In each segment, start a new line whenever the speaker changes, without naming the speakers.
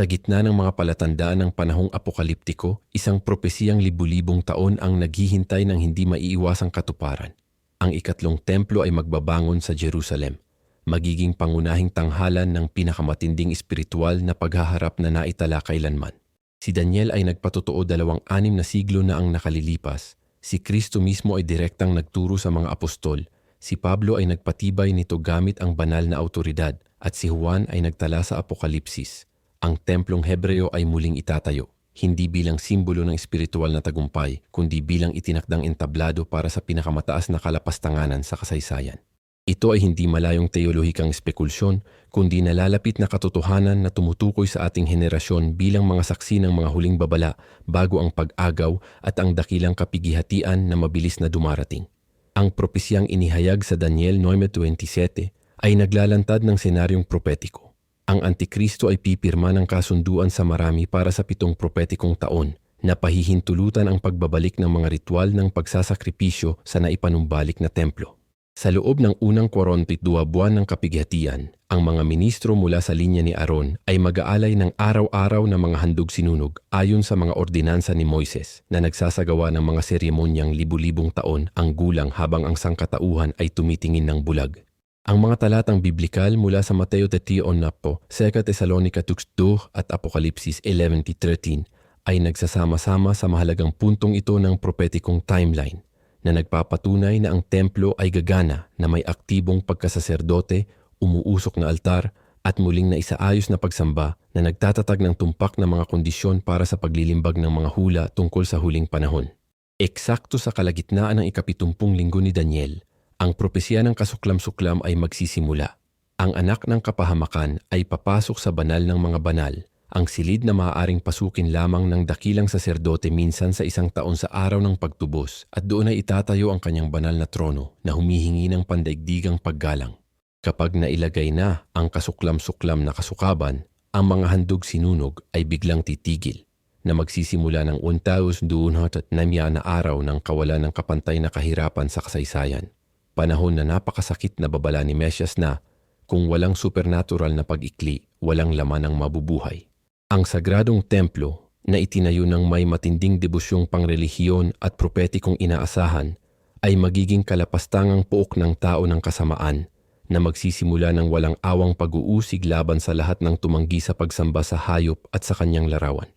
Sa gitna ng mga palatandaan ng panahong apokaliptiko, isang propesiyang libu-libong taon ang naghihintay ng hindi maiiwasang katuparan. Ang ikatlong templo ay magbabangon sa Jerusalem, magiging pangunahing tanghalan ng pinakamatinding espiritual na paghaharap na naitala kailanman. Si Daniel ay nagpatotoo dalawang anim na siglo na ang nakalilipas. Si Kristo mismo ay direktang nagturo sa mga apostol. Si Pablo ay nagpatibay nito gamit ang banal na autoridad at si Juan ay nagtala sa Apokalipsis. Ang templong Hebreo ay muling itatayo, hindi bilang simbolo ng espiritual na tagumpay, kundi bilang itinakdang entablado para sa pinakamataas na kalapastanganan sa kasaysayan. Ito ay hindi malayong teolohikang spekulsyon, kundi nalalapit na katotohanan na tumutukoy sa ating henerasyon bilang mga saksi ng mga huling babala bago ang pag-agaw at ang dakilang kapigihatian na mabilis na dumarating. Ang propesyang inihayag sa Daniel 9.27 ay naglalantad ng senaryong propetiko. Ang Antikristo ay pipirma ng kasunduan sa marami para sa pitong propetikong taon na pahihintulutan ang pagbabalik ng mga ritual ng pagsasakripisyo sa naipanumbalik na templo. Sa loob ng unang 42 buwan ng kapighatian, ang mga ministro mula sa linya ni Aaron ay mag-aalay ng araw-araw na mga handog sinunog ayon sa mga ordinansa ni Moises na nagsasagawa ng mga seremonyang libu-libong taon ang gulang habang ang sangkatauhan ay tumitingin ng bulag. Ang mga talatang biblikal mula sa Mateo 31 po, 2 Thessalonica 2 at Apokalipsis 11.13 ay nagsasama-sama sa mahalagang puntong ito ng propetikong timeline na nagpapatunay na ang templo ay gagana na may aktibong pagkasaserdote, umuusok na altar at muling na isaayos na pagsamba na nagtatatag ng tumpak na mga kondisyon para sa paglilimbag ng mga hula tungkol sa huling panahon. Eksakto sa kalagitnaan ng ikapitumpung linggo ni Daniel, ang propesya ng kasuklam-suklam ay magsisimula. Ang anak ng kapahamakan ay papasok sa banal ng mga banal, ang silid na maaaring pasukin lamang ng dakilang saserdote minsan sa isang taon sa araw ng pagtubos at doon ay itatayo ang kanyang banal na trono na humihingi ng pandaigdigang paggalang. Kapag nailagay na ang kasuklam-suklam na kasukaban, ang mga handog sinunog ay biglang titigil na magsisimula ng 1,200 na araw ng kawalan ng kapantay na kahirapan sa kasaysayan panahon na napakasakit na babala ni Mesyas na kung walang supernatural na pag-ikli, walang laman ang mabubuhay. Ang sagradong templo na itinayo ng may matinding debusyong pangrelihiyon at propetikong inaasahan ay magiging kalapastangang puok ng tao ng kasamaan na magsisimula ng walang awang pag-uusig laban sa lahat ng tumanggi sa pagsamba sa hayop at sa kanyang larawan.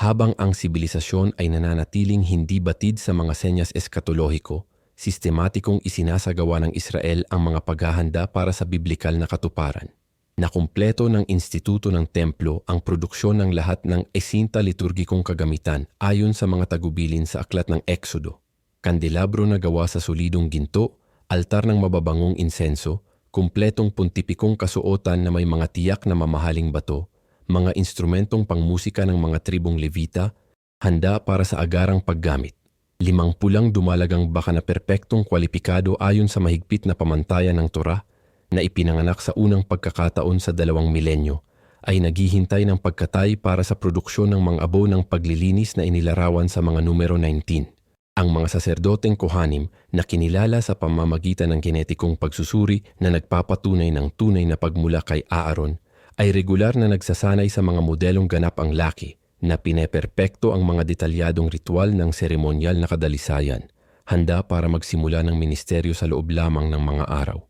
Habang ang sibilisasyon ay nananatiling hindi batid sa mga senyas eskatolohiko, sistematikong isinasagawa ng Israel ang mga paghahanda para sa biblikal na katuparan. Nakumpleto ng Instituto ng Templo ang produksyon ng lahat ng esinta liturgikong kagamitan ayon sa mga tagubilin sa aklat ng Exodo. Kandelabro na gawa sa solidong ginto, altar ng mababangong insenso, kumpletong puntipikong kasuotan na may mga tiyak na mamahaling bato, mga instrumentong pangmusika ng mga tribong Levita, handa para sa agarang paggamit limang pulang dumalagang baka na perpektong kwalipikado ayon sa mahigpit na pamantayan ng Torah na ipinanganak sa unang pagkakataon sa dalawang milenyo ay naghihintay ng pagkatay para sa produksyon ng mga abo ng paglilinis na inilarawan sa mga numero 19. Ang mga saserdoteng kohanim na kinilala sa pamamagitan ng genetikong pagsusuri na nagpapatunay ng tunay na pagmula kay Aaron ay regular na nagsasanay sa mga modelong ganap ang laki na pineperpekto ang mga detalyadong ritual ng seremonyal na kadalisayan, handa para magsimula ng ministeryo sa loob lamang ng mga araw.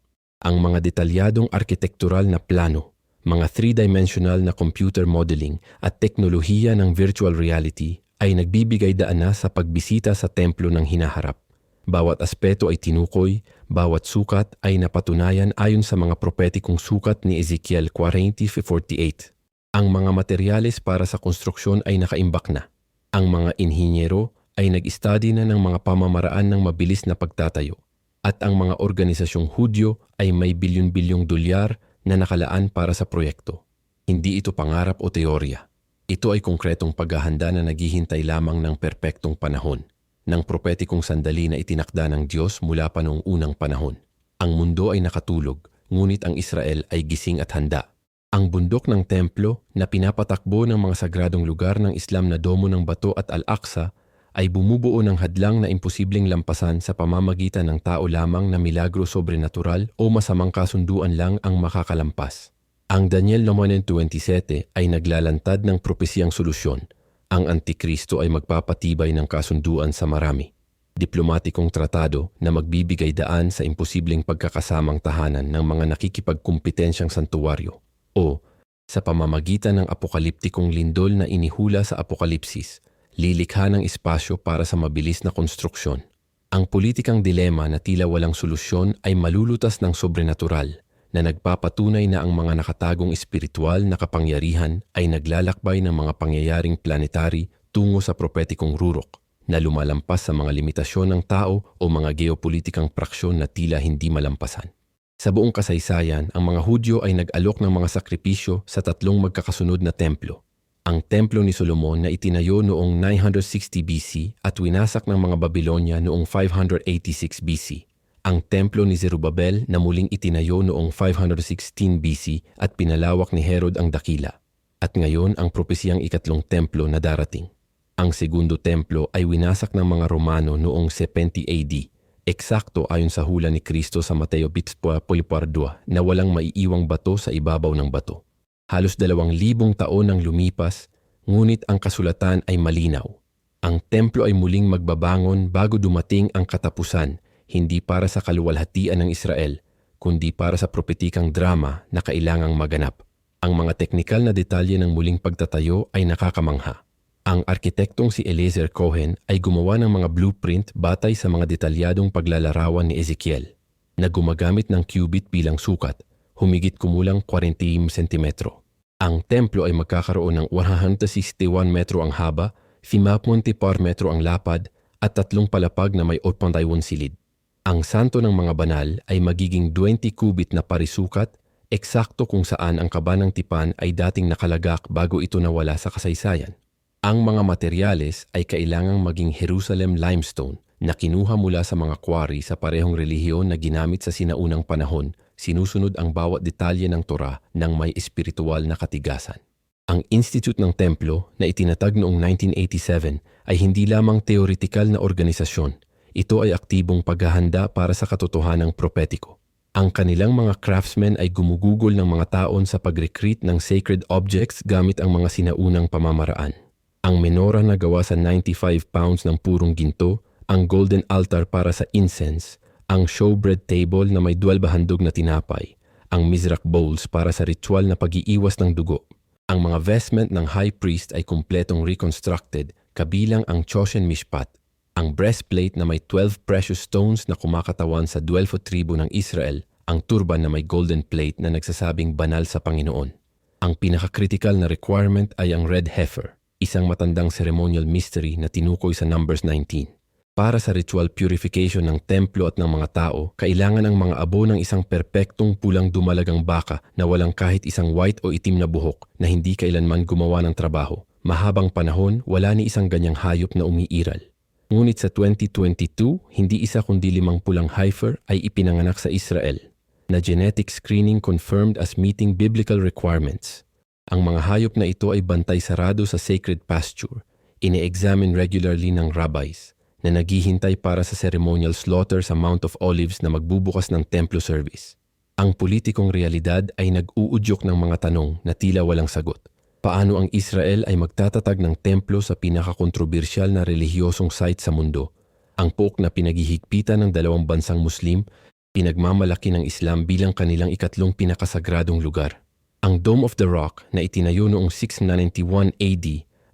Ang mga detalyadong arkitektural na plano, mga three-dimensional na computer modeling at teknolohiya ng virtual reality ay nagbibigay daan na sa pagbisita sa templo ng hinaharap. Bawat aspeto ay tinukoy, bawat sukat ay napatunayan ayon sa mga propetikong sukat ni Ezekiel 40:48. Ang mga materyales para sa konstruksyon ay nakaimbak na. Ang mga inhinyero ay nag-study na ng mga pamamaraan ng mabilis na pagtatayo. At ang mga organisasyong Hudyo ay may bilyon-bilyong dolyar na nakalaan para sa proyekto. Hindi ito pangarap o teorya. Ito ay konkretong paghahanda na naghihintay lamang ng perpektong panahon, ng propetikong sandali na itinakda ng Diyos mula pa noong unang panahon. Ang mundo ay nakatulog, ngunit ang Israel ay gising at handa. Ang bundok ng templo na pinapatakbo ng mga sagradong lugar ng Islam na Domo ng Bato at Al-Aqsa ay bumubuo ng hadlang na imposibleng lampasan sa pamamagitan ng tao lamang na milagro sobrenatural o masamang kasunduan lang ang makakalampas. Ang Daniel 9.27 ay naglalantad ng propesiyang solusyon. Ang Antikristo ay magpapatibay ng kasunduan sa marami. Diplomatikong tratado na magbibigay daan sa imposibleng pagkakasamang tahanan ng mga nakikipagkumpetensyang santuwaryo o sa pamamagitan ng apokaliptikong lindol na inihula sa apokalipsis, lilikha ng espasyo para sa mabilis na konstruksyon. Ang politikang dilema na tila walang solusyon ay malulutas ng sobrenatural na nagpapatunay na ang mga nakatagong espiritual na kapangyarihan ay naglalakbay ng mga pangyayaring planetary tungo sa propetikong rurok na lumalampas sa mga limitasyon ng tao o mga geopolitikang praksyon na tila hindi malampasan. Sa buong kasaysayan, ang mga Hudyo ay nag-alok ng mga sakripisyo sa tatlong magkakasunod na templo. Ang templo ni Solomon na itinayo noong 960 BC at winasak ng mga Babylonia noong 586 BC. Ang templo ni Zerubabel na muling itinayo noong 516 BC at pinalawak ni Herod ang dakila. At ngayon ang propesiyang ikatlong templo na darating. Ang segundo templo ay winasak ng mga Romano noong 70 AD Eksakto ayon sa hula ni Kristo sa Mateo Bitspoa Polipardua na walang maiiwang bato sa ibabaw ng bato. Halos dalawang libong taon ang lumipas, ngunit ang kasulatan ay malinaw. Ang templo ay muling magbabangon bago dumating ang katapusan, hindi para sa kaluwalhatian ng Israel, kundi para sa propetikang drama na kailangang maganap. Ang mga teknikal na detalye ng muling pagtatayo ay nakakamangha. Ang arkitektong si Eliezer Cohen ay gumawa ng mga blueprint batay sa mga detalyadong paglalarawan ni Ezekiel na gumagamit ng cubit bilang sukat, humigit kumulang 40 cm. Ang templo ay magkakaroon ng 161 metro ang haba, 54 metro ang lapad, at tatlong palapag na may 81 silid. Ang santo ng mga banal ay magiging 20 kubit na parisukat, eksakto kung saan ang kaba ng tipan ay dating nakalagak bago ito nawala sa kasaysayan. Ang mga materyales ay kailangang maging Jerusalem limestone na kinuha mula sa mga quarry sa parehong relihiyon na ginamit sa sinaunang panahon, sinusunod ang bawat detalye ng Torah ng may espiritual na katigasan. Ang Institute ng Templo na itinatag noong 1987 ay hindi lamang teoretikal na organisasyon, ito ay aktibong paghahanda para sa katotohanang propetiko. Ang kanilang mga craftsmen ay gumugugol ng mga taon sa pag-recreate ng sacred objects gamit ang mga sinaunang pamamaraan ang menora na gawa sa 95 pounds ng purong ginto, ang golden altar para sa incense, ang showbread table na may 12 handog na tinapay, ang mizrak bowls para sa ritual na pag-iiwas ng dugo. Ang mga vestment ng high priest ay kumpletong reconstructed, kabilang ang Choshen Mishpat, ang breastplate na may 12 precious stones na kumakatawan sa 12 tribo ng Israel, ang turban na may golden plate na nagsasabing banal sa Panginoon. Ang pinaka-critical na requirement ay ang red heifer, isang matandang ceremonial mystery na tinukoy sa Numbers 19. Para sa ritual purification ng templo at ng mga tao, kailangan ang mga abo ng isang perpektong pulang dumalagang baka na walang kahit isang white o itim na buhok na hindi kailanman gumawa ng trabaho. Mahabang panahon, wala ni isang ganyang hayop na umiiral. Ngunit sa 2022, hindi isa kundi limang pulang heifer ay ipinanganak sa Israel na genetic screening confirmed as meeting biblical requirements. Ang mga hayop na ito ay bantay sarado sa sacred pasture, ine-examine regularly ng rabbis na naghihintay para sa ceremonial slaughter sa Mount of Olives na magbubukas ng templo service. Ang politikong realidad ay nag-uudyok ng mga tanong na tila walang sagot. Paano ang Israel ay magtatatag ng templo sa pinakakontrobersyal na relihiyosong site sa mundo? Ang pook na pinaghihigpitan ng dalawang bansang Muslim, pinagmamalaki ng Islam bilang kanilang ikatlong pinakasagradong lugar. Ang Dome of the Rock na itinayo noong 691 AD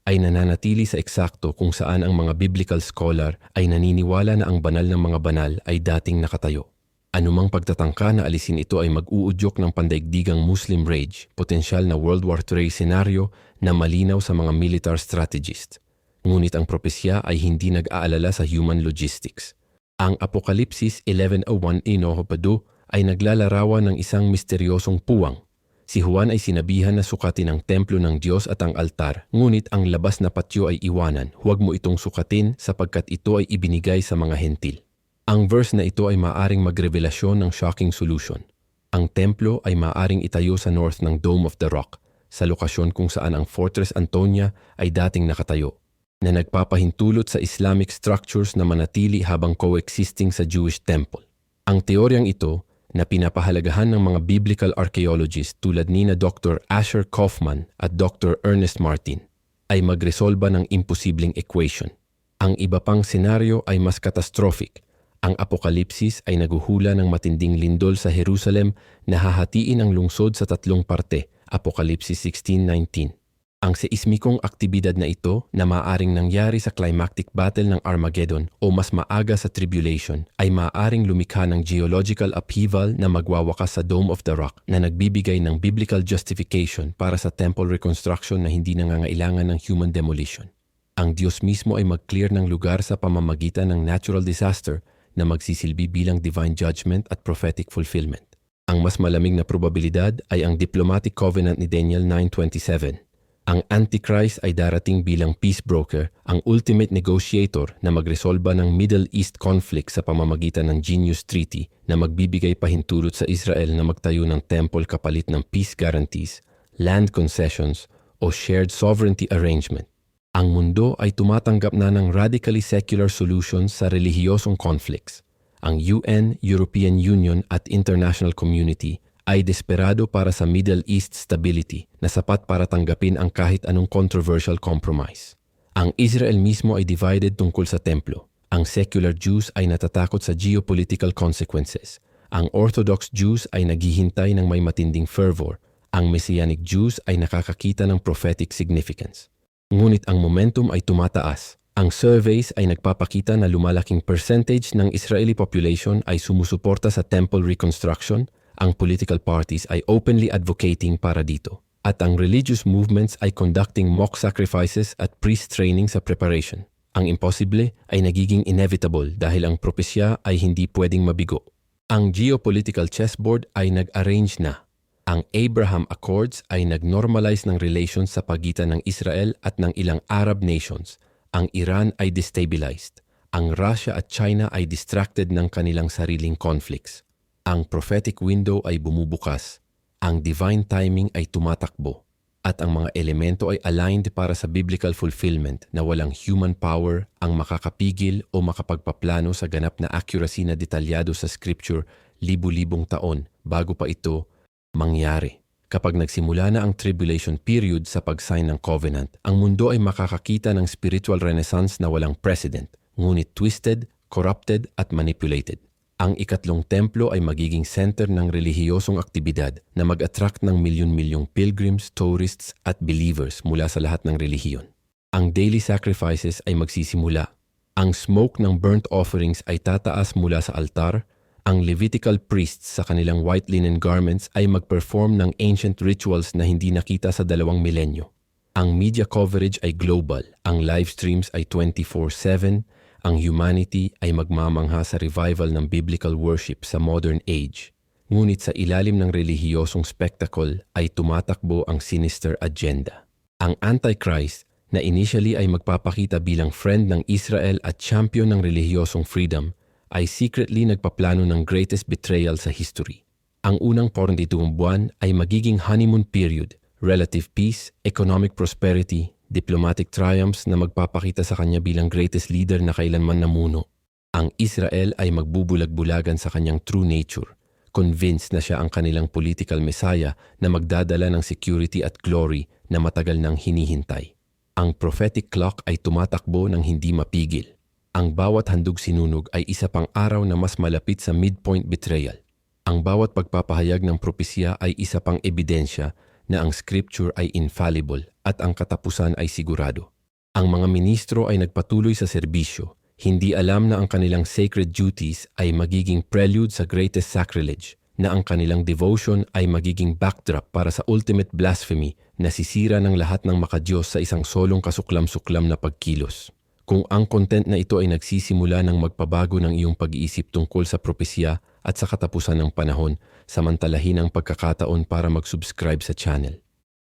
ay nananatili sa eksakto kung saan ang mga biblical scholar ay naniniwala na ang banal ng mga banal ay dating nakatayo. Anumang pagtatangka na alisin ito ay mag-uudyok ng pandaigdigang Muslim rage, potensyal na World War III senaryo na malinaw sa mga militar strategist. Ngunit ang propesya ay hindi nag-aalala sa human logistics. Ang Apokalipsis 11.01 Inohopado ay naglalarawan ng isang misteryosong puwang Si Juan ay sinabihan na sukatin ang templo ng Diyos at ang altar, ngunit ang labas na patyo ay iwanan, huwag mo itong sukatin sapagkat ito ay ibinigay sa mga hentil. Ang verse na ito ay maaring magrevelasyon ng shocking solution. Ang templo ay maaring itayo sa north ng Dome of the Rock, sa lokasyon kung saan ang Fortress Antonia ay dating nakatayo, na nagpapahintulot sa Islamic structures na manatili habang coexisting sa Jewish temple. Ang teoryang ito na pinapahalagahan ng mga biblical archaeologists tulad ni na Dr. Asher Kaufman at Dr. Ernest Martin ay magresolba ng imposibleng equation. Ang iba pang senaryo ay mas catastrophic. Ang apokalipsis ay naguhula ng matinding lindol sa Jerusalem na hahatiin ang lungsod sa tatlong parte, Apokalipsis 16.19. Ang seismikong aktibidad na ito na maaring nangyari sa climactic battle ng Armageddon o mas maaga sa tribulation ay maaring lumikha ng geological upheaval na magwawakas sa Dome of the Rock na nagbibigay ng biblical justification para sa temple reconstruction na hindi nangangailangan ng human demolition. Ang Diyos mismo ay mag-clear ng lugar sa pamamagitan ng natural disaster na magsisilbi bilang divine judgment at prophetic fulfillment. Ang mas malamig na probabilidad ay ang diplomatic covenant ni Daniel 9.27 ang Antichrist ay darating bilang peace broker, ang ultimate negotiator na magresolba ng Middle East conflict sa pamamagitan ng Genius Treaty na magbibigay pahintulot sa Israel na magtayo ng temple kapalit ng peace guarantees, land concessions, o shared sovereignty arrangement. Ang mundo ay tumatanggap na ng radically secular solutions sa relihiyosong conflicts. Ang UN, European Union at international community ay desperado para sa Middle East stability na sapat para tanggapin ang kahit anong controversial compromise. Ang Israel mismo ay divided tungkol sa templo. Ang secular Jews ay natatakot sa geopolitical consequences. Ang Orthodox Jews ay naghihintay ng may matinding fervor. Ang Messianic Jews ay nakakakita ng prophetic significance. Ngunit ang momentum ay tumataas. Ang surveys ay nagpapakita na lumalaking percentage ng Israeli population ay sumusuporta sa temple reconstruction ang political parties ay openly advocating para dito at ang religious movements ay conducting mock sacrifices at priest training sa preparation. Ang imposible ay nagiging inevitable dahil ang propesya ay hindi pwedeng mabigo. Ang geopolitical chessboard ay nag-arrange na. Ang Abraham Accords ay nag-normalize ng relations sa pagitan ng Israel at ng ilang Arab nations. Ang Iran ay destabilized. Ang Russia at China ay distracted ng kanilang sariling conflicts. Ang prophetic window ay bumubukas, ang divine timing ay tumatakbo, at ang mga elemento ay aligned para sa biblical fulfillment na walang human power ang makakapigil o makapagpaplano sa ganap na accuracy na detalyado sa scripture libu-libong taon bago pa ito mangyari. Kapag nagsimula na ang tribulation period sa pag-sign ng covenant, ang mundo ay makakakita ng spiritual renaissance na walang precedent, ngunit twisted, corrupted at manipulated. Ang ikatlong templo ay magiging center ng relihiyosong aktibidad na mag-attract ng milyon-milyong pilgrims, tourists at believers mula sa lahat ng relihiyon. Ang daily sacrifices ay magsisimula. Ang smoke ng burnt offerings ay tataas mula sa altar. Ang Levitical priests sa kanilang white linen garments ay mag-perform ng ancient rituals na hindi nakita sa dalawang milenyo. Ang media coverage ay global. Ang live streams ay 24-7 ang humanity ay magmamangha sa revival ng biblical worship sa modern age. Ngunit sa ilalim ng relihiyosong spectacle ay tumatakbo ang sinister agenda. Ang Antichrist na initially ay magpapakita bilang friend ng Israel at champion ng relihiyosong freedom ay secretly nagpaplano ng greatest betrayal sa history. Ang unang 42 buwan ay magiging honeymoon period, relative peace, economic prosperity, diplomatic triumphs na magpapakita sa kanya bilang greatest leader na kailanman namuno. Ang Israel ay magbubulag-bulagan sa kanyang true nature, convinced na siya ang kanilang political messiah na magdadala ng security at glory na matagal nang hinihintay. Ang prophetic clock ay tumatakbo ng hindi mapigil. Ang bawat handog sinunog ay isa pang araw na mas malapit sa midpoint betrayal. Ang bawat pagpapahayag ng propesya ay isa pang ebidensya na ang scripture ay infallible at ang katapusan ay sigurado. Ang mga ministro ay nagpatuloy sa serbisyo, hindi alam na ang kanilang sacred duties ay magiging prelude sa greatest sacrilege, na ang kanilang devotion ay magiging backdrop para sa ultimate blasphemy na sisira ng lahat ng makadiyos sa isang solong kasuklam-suklam na pagkilos. Kung ang content na ito ay nagsisimula ng magpabago ng iyong pag-iisip tungkol sa propesya at sa katapusan ng panahon, samantalahin ang pagkakataon para mag-subscribe sa channel.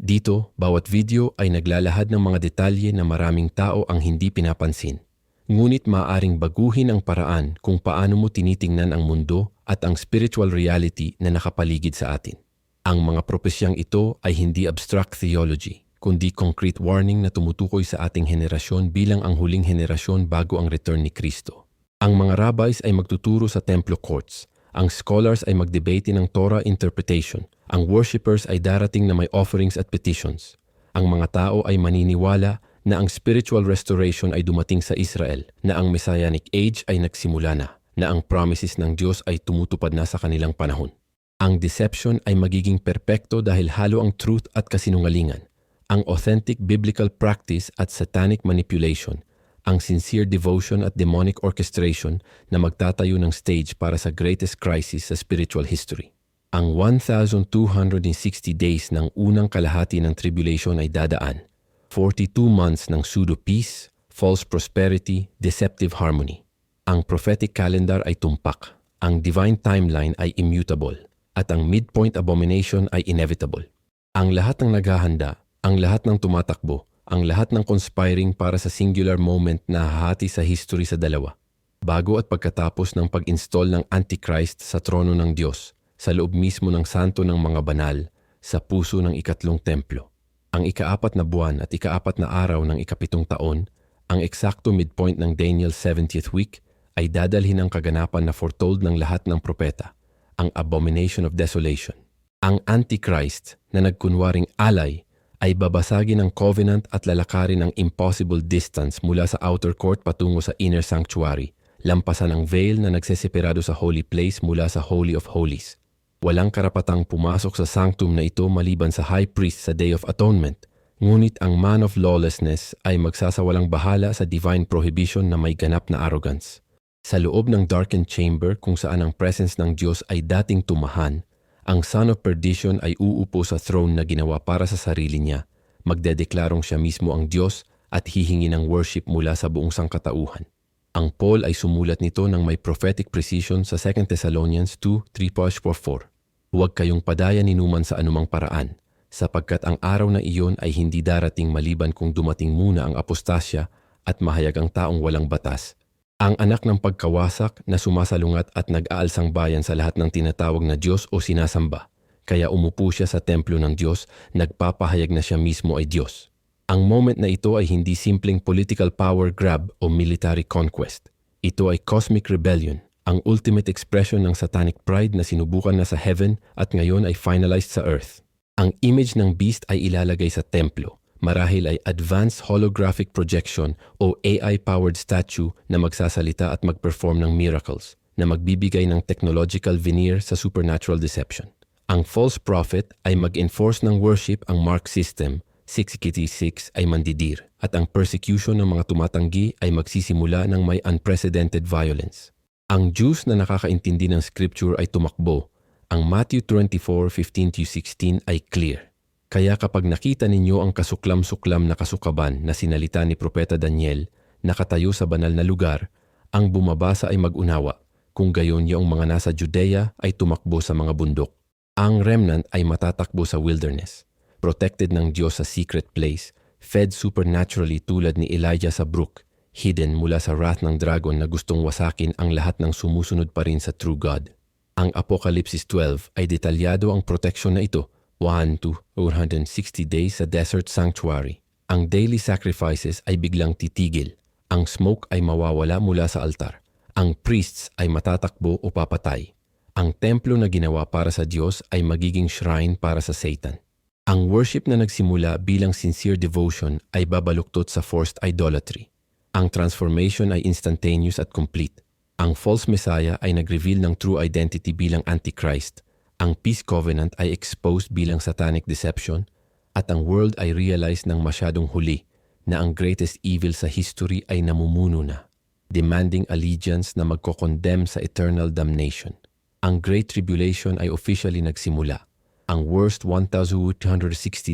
Dito, bawat video ay naglalahad ng mga detalye na maraming tao ang hindi pinapansin. Ngunit maaaring baguhin ang paraan kung paano mo tinitingnan ang mundo at ang spiritual reality na nakapaligid sa atin. Ang mga propesyang ito ay hindi abstract theology, kundi concrete warning na tumutukoy sa ating henerasyon bilang ang huling henerasyon bago ang return ni Kristo. Ang mga rabbis ay magtuturo sa templo courts, Ang scholars ay magdebate ng Torah interpretation. Ang worshippers ay darating na may offerings at petitions. Ang mga tao ay maniniwala na ang spiritual restoration ay dumating sa Israel, na ang messianic age ay nagsimula na, na ang promises ng Diyos ay tumutupad na sa kanilang panahon. Ang deception ay magiging perpekto dahil halo ang truth at kasinungalingan, ang authentic biblical practice at satanic manipulation, ang sincere devotion at demonic orchestration na magtatayo ng stage para sa greatest crisis sa spiritual history. Ang 1,260 days ng unang kalahati ng tribulation ay dadaan. 42 months ng pseudo-peace, false prosperity, deceptive harmony. Ang prophetic calendar ay tumpak, ang divine timeline ay immutable, at ang midpoint abomination ay inevitable. Ang lahat ng naghahanda, ang lahat ng tumatakbo, ang lahat ng conspiring para sa singular moment na hahati sa history sa dalawa. Bago at pagkatapos ng pag-install ng Antichrist sa trono ng Diyos, sa loob mismo ng santo ng mga banal, sa puso ng ikatlong templo. Ang ikaapat na buwan at ikaapat na araw ng ikapitong taon, ang eksakto midpoint ng Daniel 70th week, ay dadalhin ang kaganapan na foretold ng lahat ng propeta, ang abomination of desolation. Ang Antichrist na nagkunwaring alay ay babasagin ng covenant at lalakarin ng impossible distance mula sa outer court patungo sa inner sanctuary, lampasan ang veil na nagseseparado sa holy place mula sa Holy of Holies. Walang karapatang pumasok sa sanctum na ito maliban sa high priest sa Day of Atonement, ngunit ang man of lawlessness ay magsasawalang bahala sa divine prohibition na may ganap na arrogance. Sa loob ng darkened chamber kung saan ang presence ng Diyos ay dating tumahan, ang son of perdition ay uupo sa throne na ginawa para sa sarili niya, magdedeklarong siya mismo ang Diyos at hihingi ng worship mula sa buong sangkatauhan. Ang Paul ay sumulat nito ng may prophetic precision sa 2 Thessalonians 2, 3-4. Huwag kayong padaya ni Numan sa anumang paraan, sapagkat ang araw na iyon ay hindi darating maliban kung dumating muna ang apostasya at mahayag ang taong walang batas. Ang anak ng pagkawasak na sumasalungat at nag-aalsang bayan sa lahat ng tinatawag na Diyos o sinasamba. Kaya umupo siya sa templo ng Diyos, nagpapahayag na siya mismo ay Diyos. Ang moment na ito ay hindi simpleng political power grab o military conquest. Ito ay cosmic rebellion, ang ultimate expression ng satanic pride na sinubukan na sa heaven at ngayon ay finalized sa earth. Ang image ng beast ay ilalagay sa templo. Marahil ay advanced holographic projection o AI-powered statue na magsasalita at mag-perform ng miracles, na magbibigay ng technological veneer sa supernatural deception. Ang false prophet ay mag-enforce ng worship ang mark system 686 ay mandidir at ang persecution ng mga tumatanggi ay magsisimula ng may unprecedented violence. Ang Jews na nakakaintindi ng scripture ay tumakbo. Ang Matthew 24:15-16 ay clear. Kaya kapag nakita ninyo ang kasuklam-suklam na kasukaban na sinalita ni Propeta Daniel, nakatayo sa banal na lugar, ang bumabasa ay mag-unawa, kung gayon yung mga nasa Judea ay tumakbo sa mga bundok. Ang remnant ay matatakbo sa wilderness, protected ng Diyos sa secret place, fed supernaturally tulad ni Elijah sa brook, hidden mula sa wrath ng dragon na gustong wasakin ang lahat ng sumusunod pa rin sa true God. Ang Apocalypse 12 ay detalyado ang protection na ito, 1 to 160 days sa desert sanctuary. Ang daily sacrifices ay biglang titigil. Ang smoke ay mawawala mula sa altar. Ang priests ay matatakbo o papatay. Ang templo na ginawa para sa Diyos ay magiging shrine para sa Satan. Ang worship na nagsimula bilang sincere devotion ay babaluktot sa forced idolatry. Ang transformation ay instantaneous at complete. Ang false messiah ay nag-reveal ng true identity bilang Antichrist. Ang peace covenant ay exposed bilang satanic deception. At ang world ay realize ng masyadong huli na ang greatest evil sa history ay namumuno na, demanding allegiance na magkokondemn sa eternal damnation. Ang Great Tribulation ay officially nagsimula, ang worst 1,260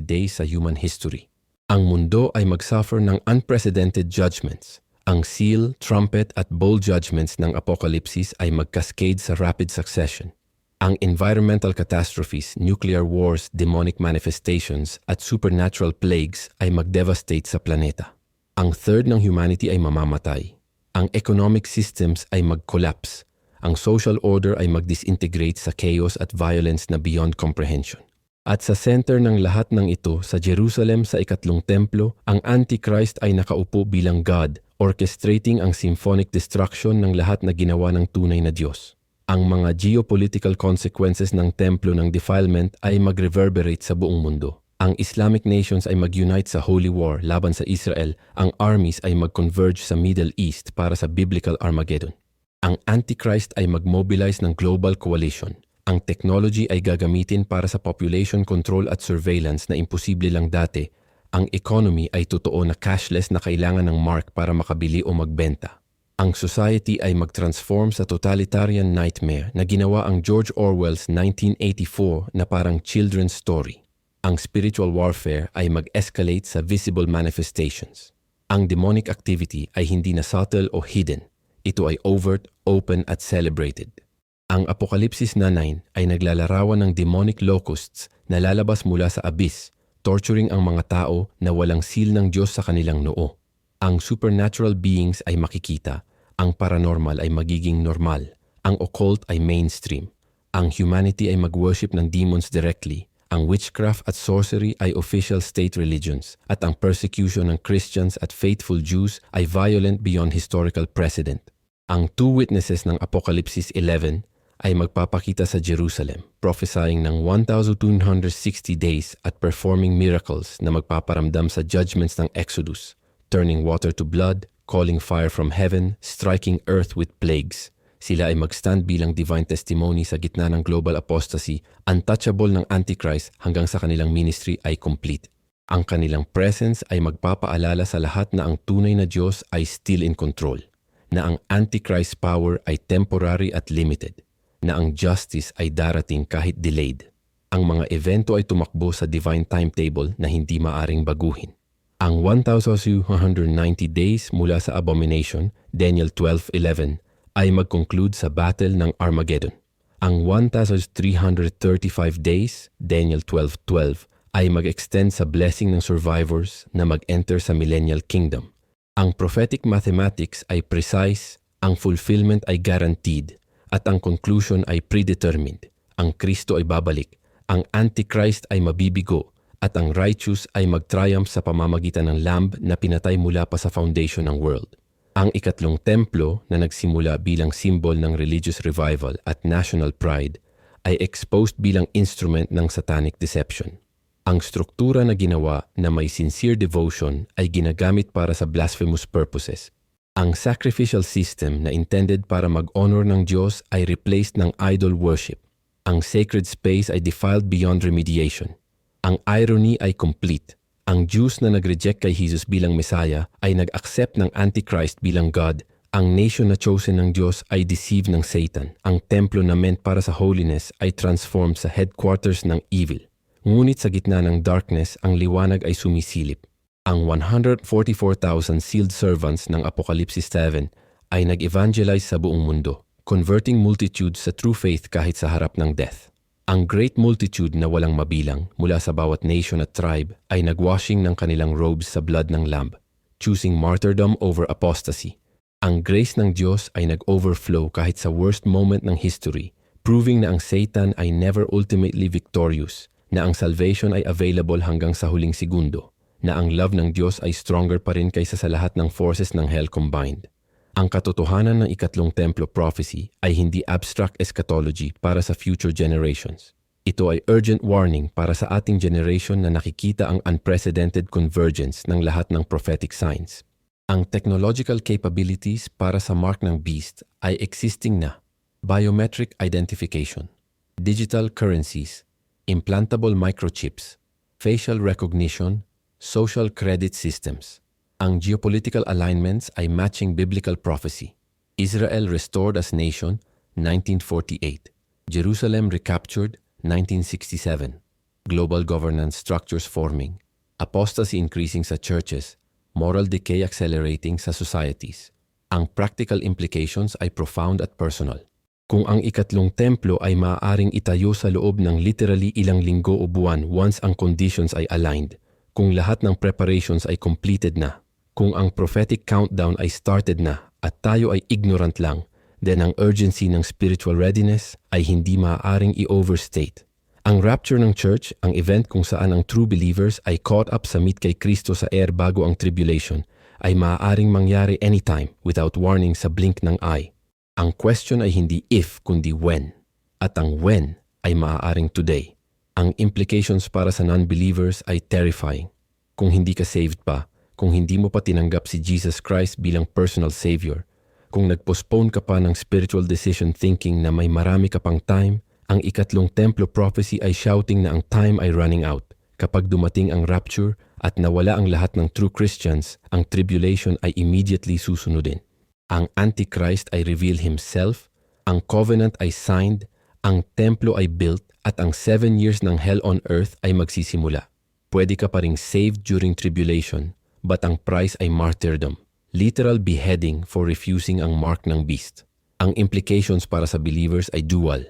days sa human history. Ang mundo ay magsuffer ng unprecedented judgments. Ang seal, trumpet at bowl judgments ng apokalipsis ay magkascade sa rapid succession. Ang environmental catastrophes, nuclear wars, demonic manifestations at supernatural plagues ay magdevastate sa planeta. Ang third ng humanity ay mamamatay. Ang economic systems ay mag-collapse. Ang social order ay mag-disintegrate sa chaos at violence na beyond comprehension. At sa center ng lahat ng ito, sa Jerusalem sa ikatlong templo, ang Antichrist ay nakaupo bilang God, orchestrating ang symphonic destruction ng lahat na ginawa ng tunay na Diyos. Ang mga geopolitical consequences ng templo ng defilement ay mag-reverberate sa buong mundo. Ang Islamic nations ay mag-unite sa Holy War laban sa Israel. Ang armies ay mag-converge sa Middle East para sa Biblical Armageddon. Ang Antichrist ay mag-mobilize ng global coalition. Ang technology ay gagamitin para sa population control at surveillance na imposible lang dati. Ang economy ay totoo na cashless na kailangan ng mark para makabili o magbenta. Ang society ay mag-transform sa totalitarian nightmare na ginawa ang George Orwell's 1984 na parang children's story. Ang spiritual warfare ay mag-escalate sa visible manifestations. Ang demonic activity ay hindi na subtle o hidden. Ito ay overt, open at celebrated. Ang Apokalipsis na 9 ay naglalarawan ng demonic locusts na lalabas mula sa abyss, torturing ang mga tao na walang seal ng Diyos sa kanilang noo. Ang supernatural beings ay makikita, ang paranormal ay magiging normal, ang occult ay mainstream, ang humanity ay mag-worship ng demons directly, ang witchcraft at sorcery ay official state religions, at ang persecution ng Christians at faithful Jews ay violent beyond historical precedent. Ang two witnesses ng Apokalipsis 11 ay magpapakita sa Jerusalem, prophesying ng 1,260 days at performing miracles na magpaparamdam sa judgments ng Exodus, turning water to blood, calling fire from heaven, striking earth with plagues. Sila ay magstand bilang divine testimony sa gitna ng global apostasy, untouchable ng Antichrist hanggang sa kanilang ministry ay complete. Ang kanilang presence ay magpapaalala sa lahat na ang tunay na Diyos ay still in control, na ang Antichrist power ay temporary at limited, na ang justice ay darating kahit delayed. Ang mga evento ay tumakbo sa divine timetable na hindi maaring baguhin. Ang 1,290 days mula sa abomination, Daniel 12.11, ay mag-conclude sa Battle ng Armageddon. Ang 1,335 days, Daniel 12.12, ay mag-extend sa blessing ng survivors na mag-enter sa Millennial Kingdom. Ang prophetic mathematics ay precise, ang fulfillment ay guaranteed, at ang conclusion ay predetermined. Ang Kristo ay babalik, ang Antichrist ay mabibigo, at ang righteous ay mag-triumph sa pamamagitan ng Lamb na pinatay mula pa sa foundation ng world. Ang ikatlong templo na nagsimula bilang symbol ng religious revival at national pride ay exposed bilang instrument ng satanic deception. Ang struktura na ginawa na may sincere devotion ay ginagamit para sa blasphemous purposes. Ang sacrificial system na intended para mag-honor ng Diyos ay replaced ng idol worship. Ang sacred space ay defiled beyond remediation. Ang irony ay complete. Ang Jews na nag-reject kay Jesus bilang Messiah ay nag-accept ng Antichrist bilang God. Ang nation na chosen ng Diyos ay deceived ng Satan. Ang templo na meant para sa holiness ay transformed sa headquarters ng evil. Ngunit sa gitna ng darkness, ang liwanag ay sumisilip. Ang 144,000 sealed servants ng Apokalipsis 7 ay nag-evangelize sa buong mundo, converting multitudes sa true faith kahit sa harap ng death. Ang great multitude na walang mabilang mula sa bawat nation at tribe ay nagwashing ng kanilang robes sa blood ng Lamb, choosing martyrdom over apostasy. Ang grace ng Diyos ay nag-overflow kahit sa worst moment ng history, proving na ang Satan ay never ultimately victorious, na ang salvation ay available hanggang sa huling segundo, na ang love ng Diyos ay stronger pa rin kaysa sa lahat ng forces ng hell combined. Ang katotohanan ng ikatlong templo prophecy ay hindi abstract eschatology para sa future generations. Ito ay urgent warning para sa ating generation na nakikita ang unprecedented convergence ng lahat ng prophetic signs. Ang technological capabilities para sa mark ng beast ay existing na. Biometric identification, digital currencies, implantable microchips, facial recognition, social credit systems – ang geopolitical alignments ay matching biblical prophecy. Israel restored as nation, 1948. Jerusalem recaptured, 1967. Global governance structures forming. Apostasy increasing sa churches. Moral decay accelerating sa societies. Ang practical implications ay profound at personal. Kung ang ikatlong templo ay maaaring itayo sa loob ng literally ilang linggo o buwan once ang conditions ay aligned, kung lahat ng preparations ay completed na, kung ang prophetic countdown ay started na at tayo ay ignorant lang, then ang urgency ng spiritual readiness ay hindi maaaring i-overstate. Ang rapture ng church, ang event kung saan ang true believers ay caught up sa meet kay Kristo sa air bago ang tribulation, ay maaaring mangyari anytime without warning sa blink ng eye. Ang question ay hindi if kundi when. At ang when ay maaaring today. Ang implications para sa non-believers ay terrifying. Kung hindi ka saved pa, kung hindi mo pa tinanggap si Jesus Christ bilang personal savior, kung nagpostpone ka pa ng spiritual decision thinking na may marami ka pang time, ang ikatlong templo prophecy ay shouting na ang time ay running out. Kapag dumating ang rapture at nawala ang lahat ng true Christians, ang tribulation ay immediately susunodin. Ang Antichrist ay reveal himself, ang covenant ay signed, ang templo ay built, at ang seven years ng hell on earth ay magsisimula. Pwede ka pa ring saved during tribulation, but ang price ay martyrdom. Literal beheading for refusing ang mark ng beast. Ang implications para sa believers ay dual,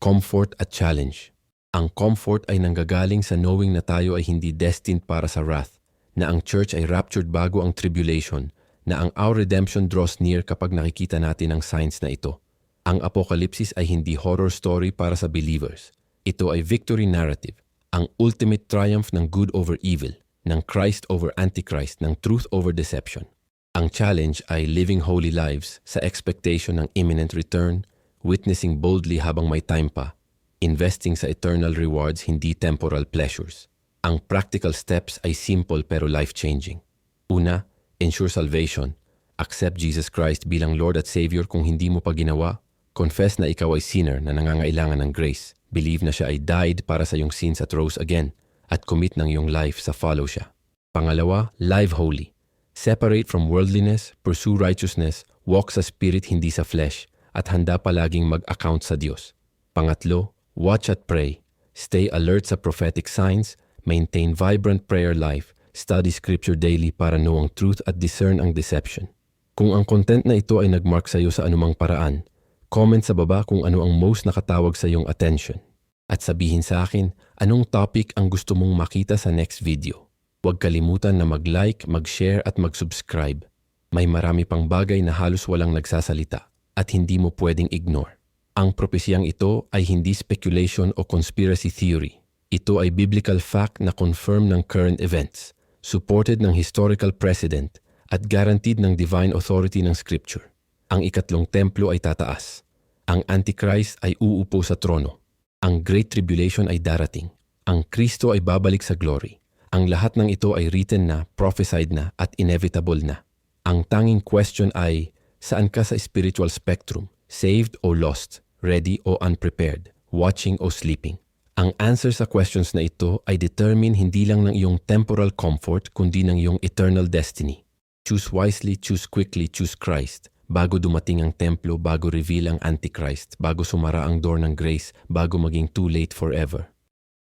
comfort at challenge. Ang comfort ay nanggagaling sa knowing na tayo ay hindi destined para sa wrath, na ang church ay raptured bago ang tribulation, na ang our redemption draws near kapag nakikita natin ang signs na ito. Ang apokalipsis ay hindi horror story para sa believers. Ito ay victory narrative, ang ultimate triumph ng good over evil, ng Christ over Antichrist, ng truth over deception. Ang challenge ay living holy lives sa expectation ng imminent return, witnessing boldly habang may time pa, investing sa eternal rewards hindi temporal pleasures. Ang practical steps ay simple pero life-changing. Una, ensure salvation. Accept Jesus Christ bilang Lord at Savior kung hindi mo pa ginawa. Confess na ikaw ay sinner na nangangailangan ng grace. Believe na siya ay died para sa iyong sins at rose again. At commit ng iyong life sa follow siya. Pangalawa, live holy. Separate from worldliness, pursue righteousness, walk sa spirit hindi sa flesh, at handa palaging mag-account sa Diyos. Pangatlo, watch at pray. Stay alert sa prophetic signs, maintain vibrant prayer life, study scripture daily para know truth at discern ang deception. Kung ang content na ito ay nagmark sa iyo sa anumang paraan, comment sa baba kung ano ang most nakatawag sa iyong attention. At sabihin sa akin anong topic ang gusto mong makita sa next video. Huwag kalimutan na mag-like, mag-share at mag-subscribe. May marami pang bagay na halos walang nagsasalita at hindi mo pwedeng ignore. Ang propesiyang ito ay hindi speculation o conspiracy theory. Ito ay biblical fact na confirm ng current events, supported ng historical precedent at guaranteed ng divine authority ng scripture. Ang ikatlong templo ay tataas. Ang Antichrist ay uupo sa trono. Ang Great Tribulation ay darating. Ang Kristo ay babalik sa glory. Ang lahat ng ito ay written na, prophesied na, at inevitable na. Ang tanging question ay, saan ka sa spiritual spectrum? Saved o lost? Ready o unprepared? Watching o sleeping? Ang answer sa questions na ito ay determine hindi lang ng iyong temporal comfort kundi ng iyong eternal destiny. Choose wisely, choose quickly, choose Christ. Bago dumating ang templo, bago reveal ang Antichrist, bago sumara ang door ng grace, bago maging too late forever.